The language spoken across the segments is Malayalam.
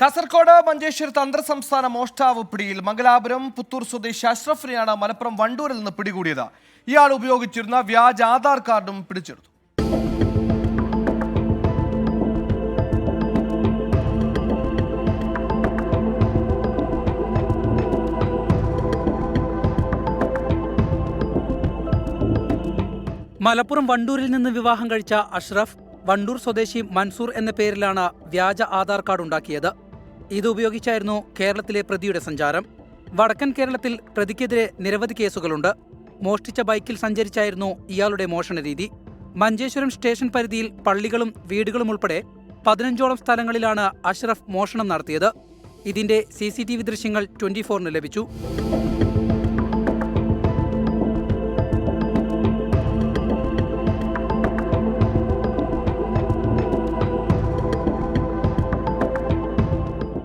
കാസർഗോഡ് മഞ്ചേശ്വരത്ത് അന്തർ സംസ്ഥാന മോഷ്ടാവ് പിടിയിൽ മംഗലാപുരം പുത്തൂർ സ്വദേശി അഷ്റഫിനെയാണ് മലപ്പുറം വണ്ടൂരിൽ നിന്ന് പിടികൂടിയത്. ഇയാൾ ഉപയോഗിച്ചിരുന്ന വ്യാജ ആധാർ കാർഡും പിടിച്ചെടുത്തു. മലപ്പുറം വണ്ടൂരിൽ നിന്ന് വിവാഹം കഴിച്ച അഷ്റഫ് വണ്ടൂർ സ്വദേശി മൻസൂർ എന്ന പേരിലാണ് വ്യാജ ആധാർ കാർഡ് ഉണ്ടാക്കിയത്. ഇത് ഉപയോഗിച്ചായിരുന്നു കേരളത്തിലെ പ്രതിയുടെ സഞ്ചാരം. വടക്കൻ കേരളത്തിൽ പ്രതിക്കെതിരെ നിരവധി കേസുകളുണ്ട്. മോഷ്ടിച്ച ബൈക്കിൽ സഞ്ചരിച്ചായിരുന്നു ഇയാളുടെ മോഷണ രീതി. മഞ്ചേശ്വരം സ്റ്റേഷൻ പരിധിയിൽ പള്ളികളും വീടുകളും ഉൾപ്പെടെ പതിനഞ്ചോളം സ്ഥലങ്ങളിലാണ് അഷ്റഫ് മോഷണം നടത്തിയത്. ഇതിന്റെ സി സി ടി വി ദൃശ്യങ്ങൾ ട്വന്റി ഫോറിന് ലഭിച്ചു.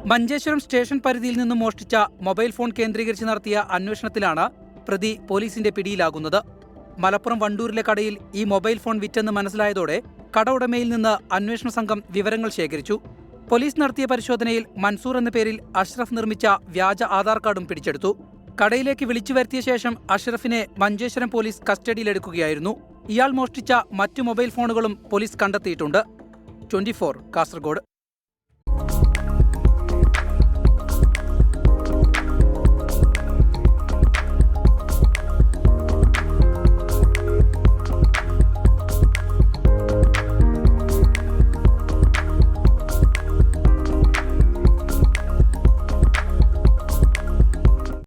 മഞ്ചേശ്വരം സ്റ്റേഷൻ പരിധിയിൽ നിന്നും മോഷ്ടിച്ച മൊബൈൽ ഫോൺ കേന്ദ്രീകരിച്ച് നടത്തിയ അന്വേഷണത്തിലാണ് പ്രതി പോലീസിന്റെ പിടിയിലാകുന്നത്. മലപ്പുറം വണ്ടൂരിലെ കടയിൽ ഈ മൊബൈൽ ഫോൺ വിറ്റെന്ന് മനസ്സിലായതോടെ കട ഉടമയിൽ നിന്ന് അന്വേഷണ സംഘം വിവരങ്ങൾ ശേഖരിച്ചു. പോലീസ് നടത്തിയ പരിശോധനയിൽ മൻസൂർ എന്ന പേരിൽ അഷ്റഫ് നിർമ്മിച്ച വ്യാജ ആധാർ കാർഡും പിടിച്ചെടുത്തു. കടയിലേക്ക് വിളിച്ചു വരുത്തിയ ശേഷം അഷ്റഫിനെ മഞ്ചേശ്വരം പോലീസ് കസ്റ്റഡിയിലെടുക്കുകയായിരുന്നു. ഇയാൾ മോഷ്ടിച്ച മറ്റു മൊബൈൽ ഫോണുകളും പോലീസ് കണ്ടെത്തിയിട്ടുണ്ട്. ട്വന്റി കാസർഗോഡ്.